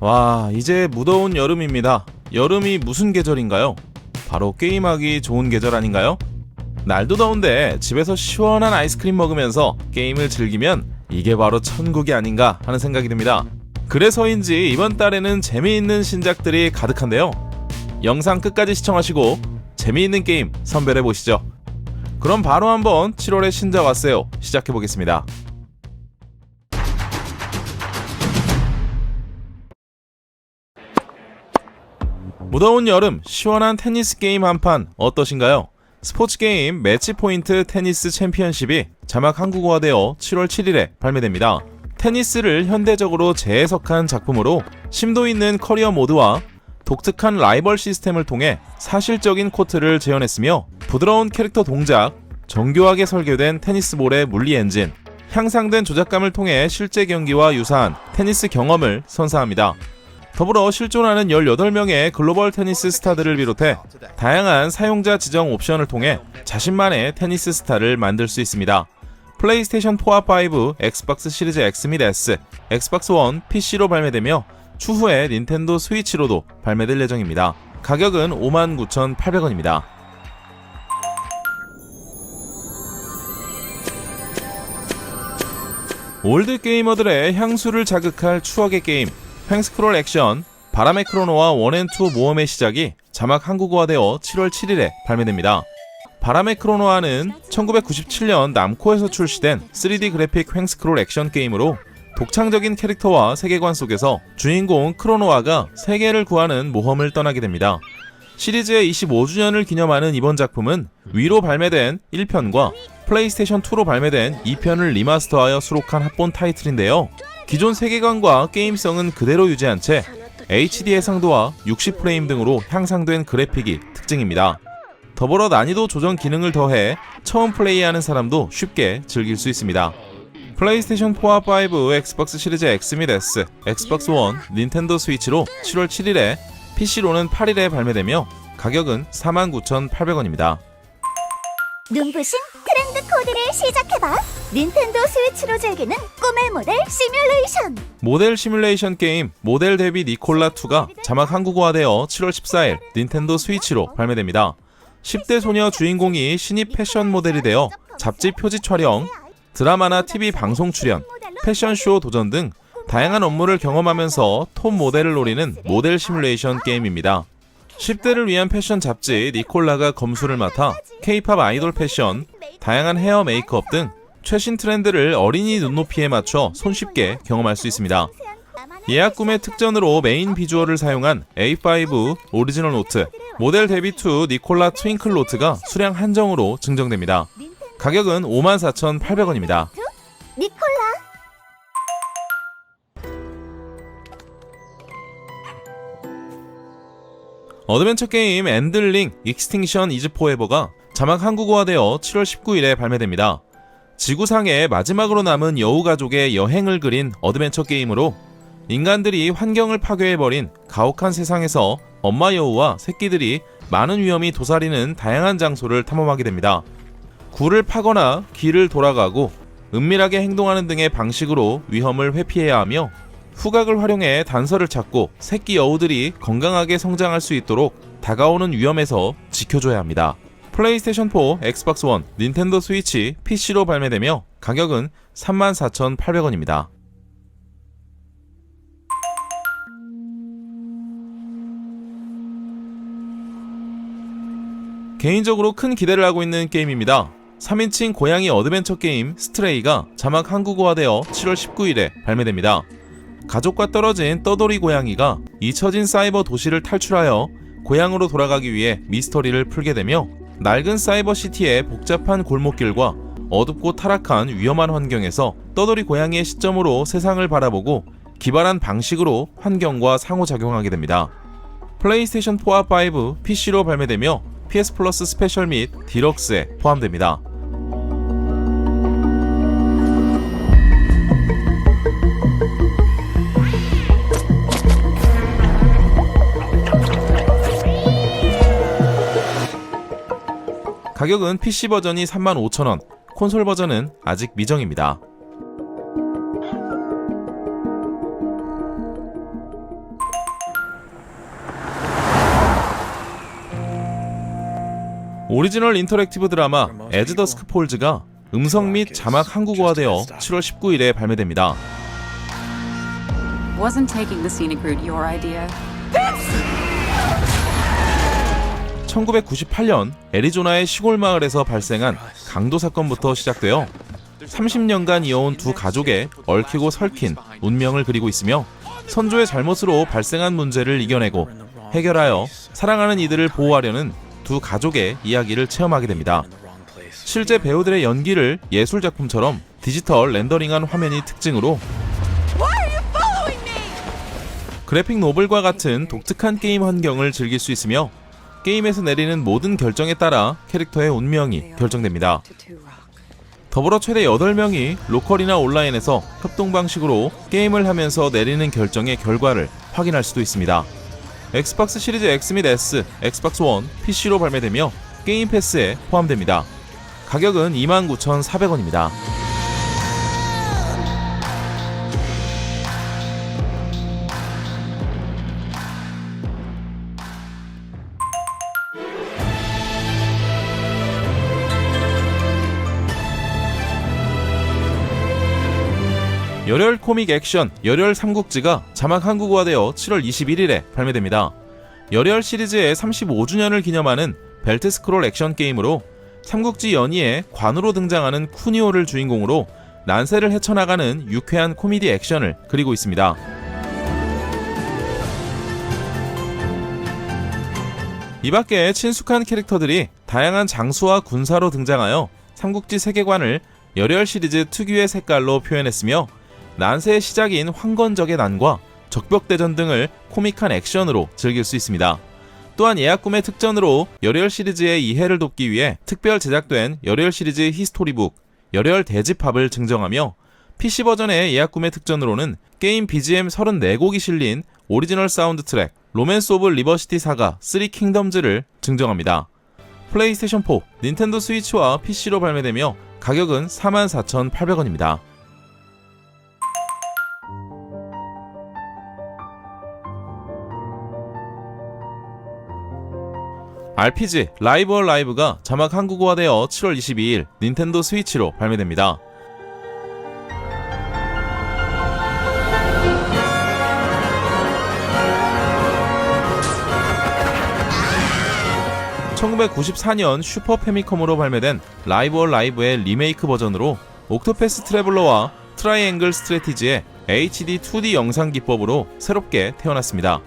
와, 이제 무더운 여름입니다. 여름이 무슨 계절인가요? 바로 게임하기 좋은 계절 아닌가요? 날도 더운데 집에서 시원한 아이스크림 먹으면서 게임을 즐기면 이게 바로 천국이 아닌가 하는 생각이 듭니다. 그래서인지 이번 달에는 재미있는 신작들이 가득한데요. 영상 끝까지 시청하시고 재미있는 게임 선별해 보시죠. 그럼 바로 한번 7월의 신작 왔어요. 시작해 보겠습니다. 무더운 여름 시원한 테니스 게임 한 판 어떠신가요? 스포츠 게임 매치 포인트 테니스 챔피언십이 자막 한국어화 되어 7월 7일에 발매됩니다. 테니스를 현대적으로 재해석한 작품으로 심도 있는 커리어 모드와 독특한 라이벌 시스템을 통해 사실적인 코트를 재현했으며 부드러운 캐릭터 동작, 정교하게 설계된 테니스볼의 물리 엔진, 향상된 조작감을 통해 실제 경기와 유사한 테니스 경험을 선사합니다. 더불어 실존하는 18명의 글로벌 테니스 스타들을 비롯해 다양한 사용자 지정 옵션을 통해 자신만의 테니스 스타를 만들 수 있습니다. 플레이스테이션 4와 5, 엑스박스 시리즈 X 및 S, 엑스박스 원, PC로 발매되며 추후에 닌텐도 스위치로도 발매될 예정입니다. 가격은 59,800원입니다. 올드 게이머들의 향수를 자극할 추억의 게임 횡스크롤 액션 바람의 크로노와 원앤투 모험의 시작이 자막 한국어화되어 7월 7일에 발매됩니다. 바람의 크로노와는 1997년 남코에서 출시된 3D 그래픽 횡스크롤 액션 게임으로 독창적인 캐릭터와 세계관 속에서 주인공 크로노와가 세계를 구하는 모험을 떠나게 됩니다. 시리즈의 25주년을 기념하는 이번 작품은 위로 발매된 1편과 플레이스테이션 2로 발매된 2편을 리마스터하여 수록한 합본 타이틀인데요. 기존 세계관과 게임성은 그대로 유지한 채 HD 해상도와 60프레임 등으로 향상된 그래픽이 특징입니다. 더불어 난이도 조정 기능을 더해 처음 플레이하는 사람도 쉽게 즐길 수 있습니다. 플레이스테이션 4와 5, 엑스박스 시리즈 X 및 S, 엑스박스 원, 닌텐도 스위치로 7월 7일에 PC로는 8일에 발매되며 가격은 49,800원입니다. 눈부신 트렌드 코디를 시작해봐. 닌텐도 스위치로 즐기는 꿈의 모델 시뮬레이션. 모델 시뮬레이션 게임 모델 데뷔 니콜라 2가 자막 한국어화되어 7월 14일 닌텐도 스위치로 발매됩니다. 10대 소녀 주인공이 신입 패션 모델이 되어 잡지 표지 촬영, 드라마나 TV 방송 출연, 패션쇼 도전 등 다양한 업무를 경험하면서 톱 모델을 노리는 모델 시뮬레이션 게임입니다. 10대를 위한 패션 잡지 니콜라가 검수를 맡아 K-팝 아이돌 패션, 다양한 헤어 메이크업 등 최신 트렌드를 어린이 눈높이에 맞춰 손쉽게 경험할 수 있습니다. 예약 구매 특전으로 메인 비주얼을 사용한 A5 오리지널 노트, 모델 데뷔 2 니콜라 트윙클 노트가 수량 한정으로 증정됩니다. 가격은 54,800원입니다. 니콜라. 어드벤처 게임 엔들링 익스팅션 이즈 포에버가 자막 한국어화되어 7월 19일에 발매됩니다. 지구상의 마지막으로 남은 여우 가족의 여행을 그린 어드벤처 게임으로 인간들이 환경을 파괴해버린 가혹한 세상에서 엄마 여우와 새끼들이 많은 위험이 도사리는 다양한 장소를 탐험하게 됩니다. 굴을 파거나 길을 돌아가고 은밀하게 행동하는 등의 방식으로 위험을 회피해야 하며 후각을 활용해 단서를 찾고 새끼 여우들이 건강하게 성장할 수 있도록 다가오는 위험에서 지켜줘야 합니다. 플레이스테이션 4, 엑스박스 원, 닌텐도 스위치, PC로 발매되며 가격은 34,800원입니다. 개인적으로 큰 기대를 하고 있는 게임입니다. 3인칭 고양이 어드벤처 게임 스트레이가 자막 한국어화되어 7월 19일에 발매됩니다. 가족과 떨어진 떠돌이 고양이가 잊혀진 사이버 도시를 탈출하여 고향으로 돌아가기 위해 미스터리를 풀게 되며 낡은 사이버 시티의 복잡한 골목길과 어둡고 타락한 위험한 환경에서 떠돌이 고양이의 시점으로 세상을 바라보고 기발한 방식으로 환경과 상호작용하게 됩니다. 플레이스테이션 4와 5, PC로 발매되며 PS 플러스 스페셜 및 디럭스에 포함됩니다. 가격은 PC 버전이 35,000원, 콘솔 버전은 아직 미정입니다. 오리지널 인터랙티브 드라마 에즈 더스크 폴즈가 음성 및 자막 한국어화되어 7월 19일에 발매됩니다. Wasn't taking the scenic route your idea? 1998년 애리조나의 시골 마을에서 발생한 강도 사건부터 시작되어 30년간 이어온 두 가족의 얽히고 설킨 운명을 그리고 있으며 선조의 잘못으로 발생한 문제를 이겨내고 해결하여 사랑하는 이들을 보호하려는 두 가족의 이야기를 체험하게 됩니다. 실제 배우들의 연기를 예술 작품처럼 디지털 렌더링한 화면이 특징으로 그래픽 노블과 같은 독특한 게임 환경을 즐길 수 있으며 게임에서 내리는 모든 결정에 따라 캐릭터의 운명이 결정됩니다. 더불어 최대 8명이 로컬이나 온라인에서 협동 방식으로 게임을 하면서 내리는 결정의 결과를 확인할 수도 있습니다. 엑스박스 시리즈 X 및 S, 엑스박스 원, PC로 발매되며 게임 패스에 포함됩니다. 가격은 29,400원입니다. 열혈 코믹 액션 열혈 삼국지가 자막 한국어화되어 7월 21일에 발매됩니다. 열혈 시리즈의 35주년을 기념하는 벨트 스크롤 액션 게임으로 삼국지 연의에 관으로 등장하는 쿠니오를 주인공으로 난세를 헤쳐나가는 유쾌한 코미디 액션을 그리고 있습니다. 이 밖에 친숙한 캐릭터들이 다양한 장수와 군사로 등장하여 삼국지 세계관을 열혈 시리즈 특유의 색깔로 표현했으며 난세의 시작인 황건적의 난과 적벽대전 등을 코믹한 액션으로 즐길 수 있습니다. 또한 예약 구매 특전으로 열혈 시리즈의 이해를 돕기 위해 특별 제작된 열혈 시리즈 히스토리북 열혈 대집합을 증정하며 PC 버전의 예약 구매 특전으로는 게임 BGM 34곡이 실린 오리지널 사운드 트랙 로맨스 오브 리버시티 사가 3 킹덤즈를 증정합니다. 플레이스테이션 4, 닌텐도 스위치와 PC로 발매되며 가격은 44,800원입니다. RPG 라이브 얼 라이브가 자막 한국어화되어 7월 22일 닌텐도 스위치로 발매됩니다. (1994년) 슈퍼 패미컴으로 발매된 라이브 얼 라이브의 리메이크 버전으로 옥토패스 트래블러와 트라이앵글 스트래티지의 HD 2D 영상 기법으로 새롭게 태어났습니다.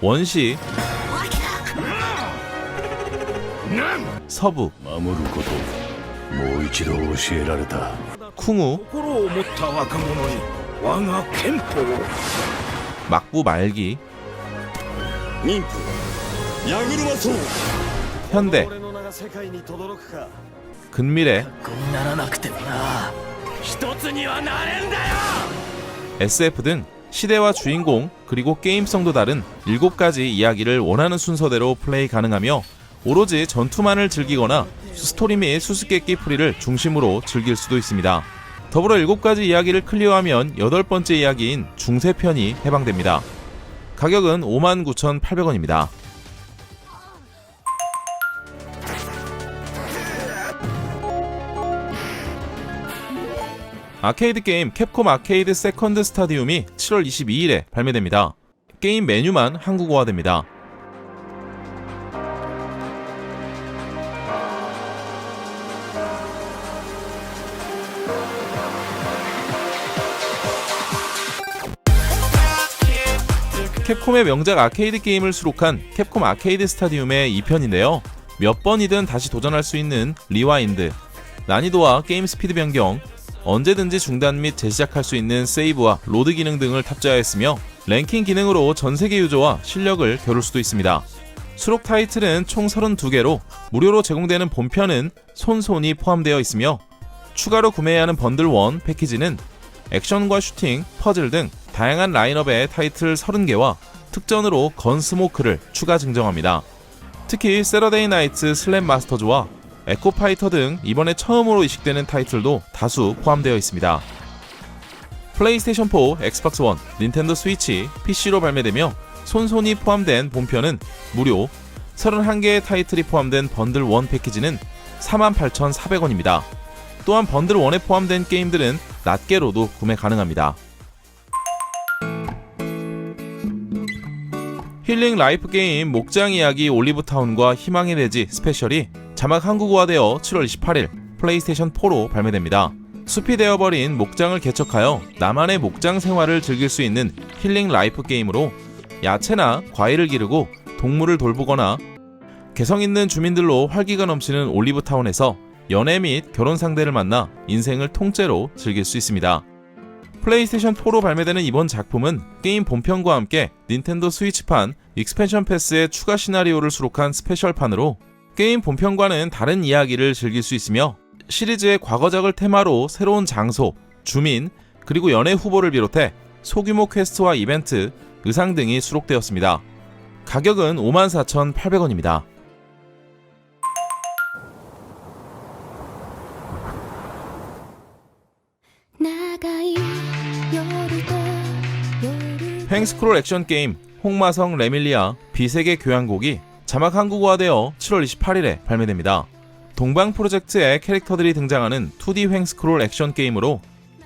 원시 서부 守ることもう一度教えられた 쿵우 心を持った若者に我が憲法を 막부 말기 民法矢車そう 현대 俺の名が世界に轟くか 근미래 こにならなくてもな一つにはなれんだよ SF 등 시대와 주인공 그리고 게임성도 다른 7가지 이야기를 원하는 순서대로 플레이 가능하며 오로지 전투만을 즐기거나 스토리 및 수수께끼 풀이를 중심으로 즐길 수도 있습니다. 더불어 7가지 이야기를 클리어하면 여덟 번째 이야기인 중세편이 해방됩니다. 가격은 59,800원입니다. 아케이드 게임 캡콤 아케이드 세컨드 스타디움이 7월 22일에 발매됩니다. 게임 메뉴만 한국어화됩니다. 캡콤의 명작 아케이드 게임을 수록한 캡콤 아케이드 스타디움의 2편인데요. 몇 번이든 다시 도전할 수 있는 리와인드, 난이도와 게임 스피드 변경, 언제든지 중단 및 재시작할 수 있는 세이브와 로드 기능 등을 탑재하였으며 랭킹 기능으로 전 세계 유저와 실력을 겨룰 수도 있습니다. 수록 타이틀은 총 32개로 무료로 제공되는 본편은 손손이 포함되어 있으며 추가로 구매해야 하는 번들 1 패키지는 액션과 슈팅, 퍼즐 등 다양한 라인업의 타이틀 30개와 특전으로 건스모크를 추가 증정합니다. 특히 세러데이 나이트 슬램 마스터즈와 에코파이터 등 이번에 처음으로 이식되는 타이틀도 다수 포함되어 있습니다. 플레이스테이션 4, 엑스박스 1, 닌텐도 스위치, PC로 발매되며 손손이 포함된 본편은 무료, 31개의 타이틀이 포함된 번들 1 패키지는 48,400원입니다. 또한 번들 1에 포함된 게임들은 낱개로도 구매 가능합니다. 힐링 라이프 게임 목장 이야기 올리브타운과 희망의 대지 스페셜이 자막 한국어화되어 7월 28일 플레이스테이션 4로 발매됩니다. 숲이 되어버린 목장을 개척하여 나만의 목장 생활을 즐길 수 있는 힐링 라이프 게임으로 야채나 과일을 기르고 동물을 돌보거나 개성 있는 주민들로 활기가 넘치는 올리브타운에서 연애 및 결혼 상대를 만나 인생을 통째로 즐길 수 있습니다. 플레이스테이션 4로 발매되는 이번 작품은 게임 본편과 함께 닌텐도 스위치판 익스펜션 패스의 추가 시나리오를 수록한 스페셜판으로 게임 본편과는 다른 이야기를 즐길 수 있으며 시리즈의 과거작을 테마로 새로운 장소, 주민, 그리고 연애 후보를 비롯해 소규모 퀘스트와 이벤트, 의상 등이 수록되었습니다. 가격은 54,800원입니다. 횡스크롤 액션 게임 홍마성 레밀리아 비세계 교향곡이 자막 한국어화되어 7월 28일에 발매됩니다. 동방 프로젝트의 캐릭터들이 등장하는 2D 횡스크롤 액션 게임으로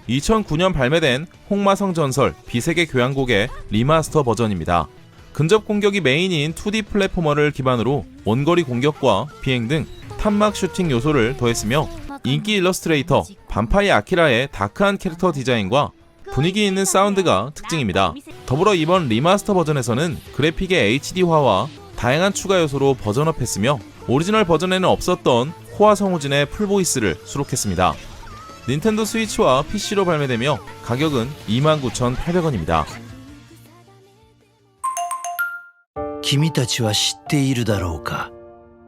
2009년 발매된 홍마성 전설 비세계 교향곡의 리마스터 버전입니다. 근접 공격이 메인인 2D 플랫포머를 기반으로 원거리 공격과 비행 등 탄막 슈팅 요소를 더했으며 인기 일러스트레이터 반파이 아키라의 다크한 캐릭터 디자인과 분위기 있는 사운드가 특징입니다. 더불어 이번 리마스터 버전에서는 그래픽의 HD화와 다양한 추가 요소로 버전업했으며 오리지널 버전에는 없었던 호화 성우진의 풀보이스를 수록했습니다. 닌텐도 스위치와 PC로 발매되며 가격은 29,800원입니다. 君たちは知っているだろうか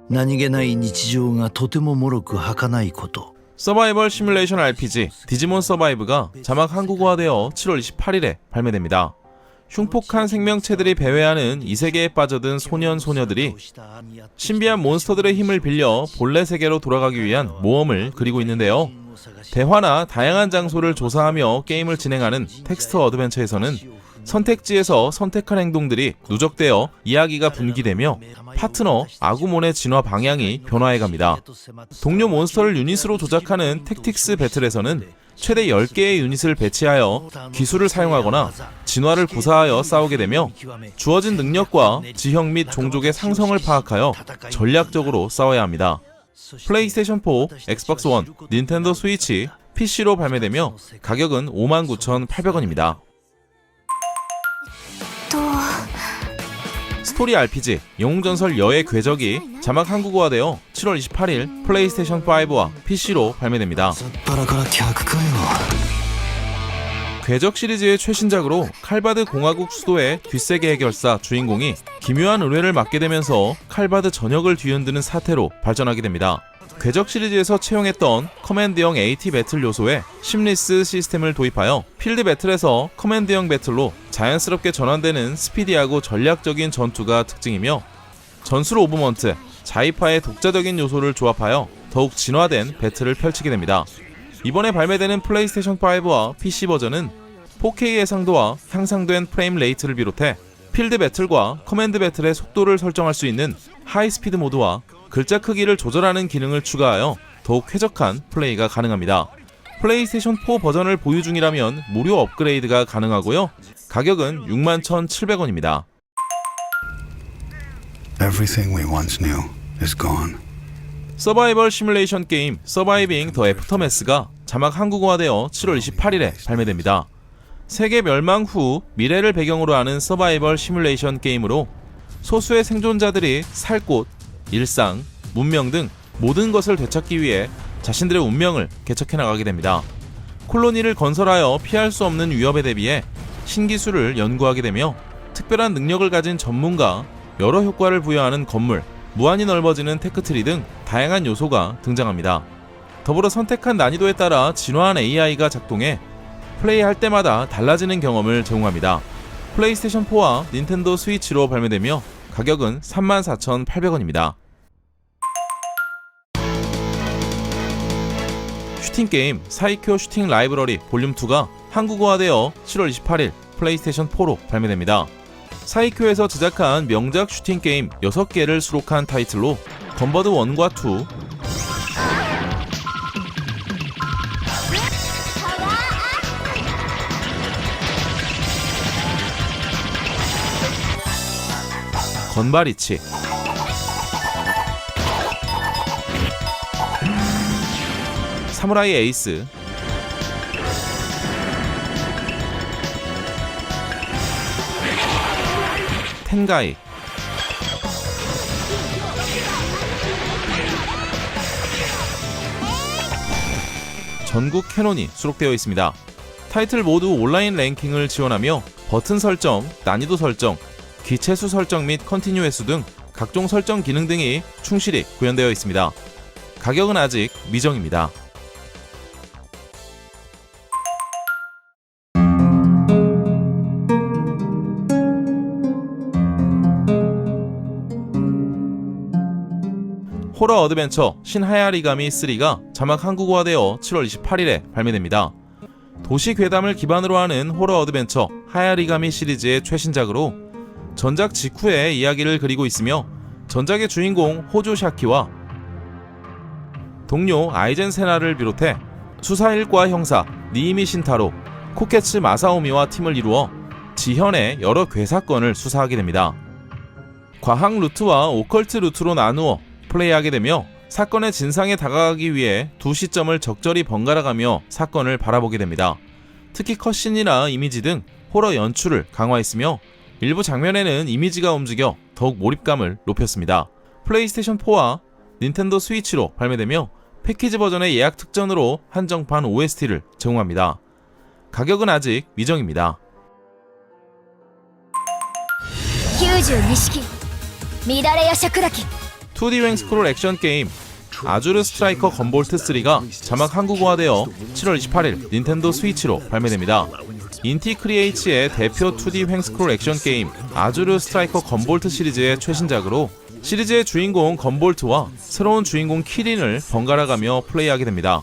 何気ない日常がとても脆く儚いこと 서바이벌 시뮬레이션 RPG 디지몬 서바이브가 자막 한국어화되어 7월 28일에 발매됩니다. 흉폭한 생명체들이 배회하는 이 세계에 빠져든 소년 소녀들이 신비한 몬스터들의 힘을 빌려 본래 세계로 돌아가기 위한 모험을 그리고 있는데요. 대화나 다양한 장소를 조사하며 게임을 진행하는 텍스트 어드벤처에서는 선택지에서 선택한 행동들이 누적되어 이야기가 분기되며 파트너 아구몬의 진화 방향이 변화해갑니다. 동료 몬스터를 유닛으로 조작하는 택틱스 배틀에서는 최대 10개의 유닛을 배치하여 기술을 사용하거나 진화를 구사하여 싸우게 되며 주어진 능력과 지형 및 종족의 상성을 파악하여 전략적으로 싸워야 합니다. 플레이스테이션 4, 엑스박스 1, 닌텐도 스위치, PC로 발매되며 가격은 59,800원입니다. 스토리 RPG 영웅전설 여의 궤적이 자막 한국어화되어 7월 28일 플레이스테이션 5와 PC로 발매됩니다. 궤적 시리즈의 최신작으로 칼바드 공화국 수도의 뒷세계 해결사 주인공이 기묘한 의뢰를 맡게 되면서 칼바드 전역을 뒤흔드는 사태로 발전하게 됩니다. 궤적 시리즈에서 채용했던 커맨드형 AT 배틀 요소에 심리스 시스템을 도입하여 필드 배틀에서 커맨드형 배틀로 자연스럽게 전환되는 스피디하고 전략적인 전투가 특징이며 전술 오브먼트, 자이파의 독자적인 요소를 조합하여 더욱 진화된 배틀을 펼치게 됩니다. 이번에 발매되는 플레이스테이션 5와 PC 버전은 4K 해상도와 향상된 프레임 레이트를 비롯해 필드 배틀과 커맨드 배틀의 속도를 설정할 수 있는 하이스피드 모드와 글자 크기를 조절하는 기능을 추가하여 더욱 쾌적한 플레이가 가능합니다. 플레이스테이션 4 버전을 보유 중이라면 무료 업그레이드가 가능하고요. 가격은 61,700원입니다. Everything we once knew is gone. 서바이벌 시뮬레이션 게임 서바이빙 더 애프터매스가 자막 한국어화되어 7월 28일에 발매됩니다. 세계 멸망 후 미래를 배경으로 하는 서바이벌 시뮬레이션 게임으로 소수의 생존자들이 살 곳, 일상, 문명 등 모든 것을 되찾기 위해 자신들의 운명을 개척해 나가게 됩니다. 콜로니를 건설하여 피할 수 없는 위협에 대비해 신기술을 연구하게 되며 특별한 능력을 가진 전문가, 여러 효과를 부여하는 건물, 무한히 넓어지는 테크트리 등 다양한 요소가 등장합니다. 더불어 선택한 난이도에 따라 진화한 AI가 작동해 플레이할 때마다 달라지는 경험을 제공합니다. 플레이스테이션 4와 닌텐도 스위치로 발매되며 가격은 34,800원입니다. 슈팅 게임 사이큐 슈팅 라이브러리 볼륨 2가 한국어화되어 7월 28일 플레이스테이션 4로 발매됩니다. 사이큐에서 제작한 명작 슈팅 게임 6개를 수록한 타이틀로 건버드 1과 2, 건바리치 사무라이 에이스 텐가이 전국 캐논이 수록되어 있습니다. 타이틀 모두 온라인 랭킹을 지원하며 버튼 설정, 난이도 설정, 기체수 설정 및 컨티뉴 횟수 등 각종 설정 기능 등이 충실히 구현되어 있습니다. 가격은 아직 미정입니다. 호러 어드벤처 신하야리가미 3가 자막 한국어화되어 7월 28일에 발매됩니다. 도시 괴담을 기반으로 하는 호러 어드벤처 하야리가미 시리즈의 최신작으로 전작 직후의 이야기를 그리고 있으며 전작의 주인공 호조 샤키와 동료 아이젠 세나를 비롯해 수사 일과 형사 니이미 신타로, 코케츠 마사오미와 팀을 이루어 지현의 여러 괴사건을 수사하게 됩니다. 과학 루트와 오컬트 루트로 나누어 플레이하게 되며 사건의 진상에 다가가기 위해 두 시점을 적절히 번갈아가며 사건을 바라보게 됩니다. 특히 컷신이나 이미지 등 호러 연출을 강화했으며 일부 장면에는 이미지가 움직여 더욱 몰입감을 높였습니다. 플레이스테이션 4와 닌텐도 스위치로 발매되며 패키지 버전의 예약 특전으로 한정판 OST를 제공합니다. 가격은 아직 미정입니다. 92式乱れや尺だき 2D 횡 스크롤 액션 게임 아주르 스트라이커 건볼트 3가 자막 한국어화되어 7월 28일 닌텐도 스위치로 발매됩니다. 인티 크리에이츠의 대표 2D 횡 스크롤 액션 게임 아주르 스트라이커 건볼트 시리즈의 최신작으로 시리즈의 주인공 건볼트와 새로운 주인공 키린을 번갈아가며 플레이하게 됩니다.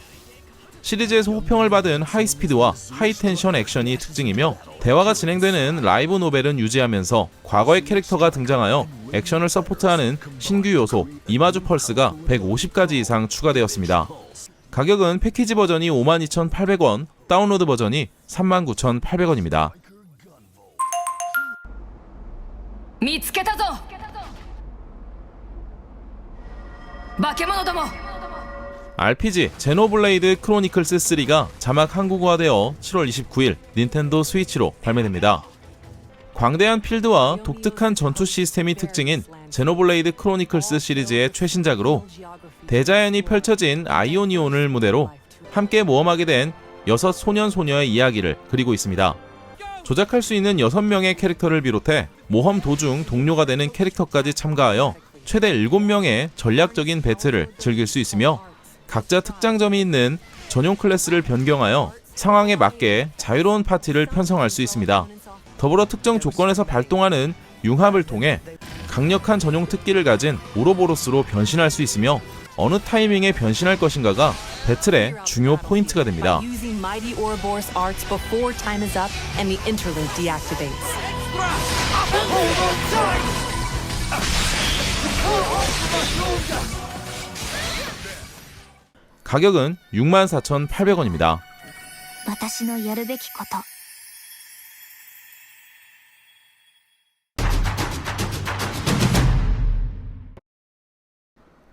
시리즈에서 호평을 받은 하이스피드와 하이텐션 액션이 특징이며 대화가 진행되는 라이브 노벨은 유지하면서 과거의 캐릭터가 등장하여 액션을 서포트하는 신규 요소 이마주 펄스가 150가지 이상 추가되었습니다. 가격은 패키지 버전이 52,800원, 다운로드 버전이 39,800원입니다. 見つけたぞ化け物ども RPG 제노블레이드 크로니클스 3가 자막 한국어화되어 7월 29일 닌텐도 스위치로 발매됩니다. 광대한 필드와 독특한 전투 시스템이 특징인 제노블레이드 크로니클스 시리즈의 최신작으로 대자연이 펼쳐진 아이오니온을 무대로 함께 모험하게 된 여섯 소년 소녀의 이야기를 그리고 있습니다. 조작할 수 있는 6명의 캐릭터를 비롯해 모험 도중 동료가 되는 캐릭터까지 참가하여 최대 7명의 전략적인 배틀을 즐길 수 있으며 각자 특장점이 있는 전용 클래스를 변경하여 상황에 맞게 자유로운 파티를 편성할 수 있습니다. 더불어 특정 조건에서 발동하는 융합을 통해 강력한 전용 특기를 가진 오로보로스로 변신할 수 있으며 어느 타이밍에 변신할 것인가가 배틀의 중요 포인트가 됩니다. 가격은 64,800원입니다.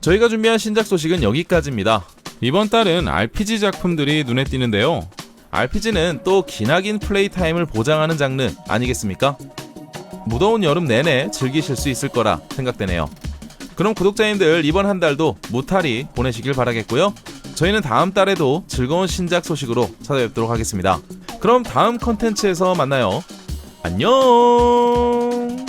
저희가 준비한 신작 소식은 여기까지입니다. 이번 달은 RPG 작품들이 눈에 띄는데요. RPG는 또 기나긴 플레이 타임을 보장하는 장르 아니겠습니까? 무더운 여름 내내 즐기실 수 있을 거라 생각되네요. 그럼 구독자님들 이번 한 달도 무탈히 보내시길 바라겠고요. 저희는 다음 달에도 즐거운 신작 소식으로 찾아뵙도록 하겠습니다. 그럼 다음 컨텐츠에서 만나요. 안녕!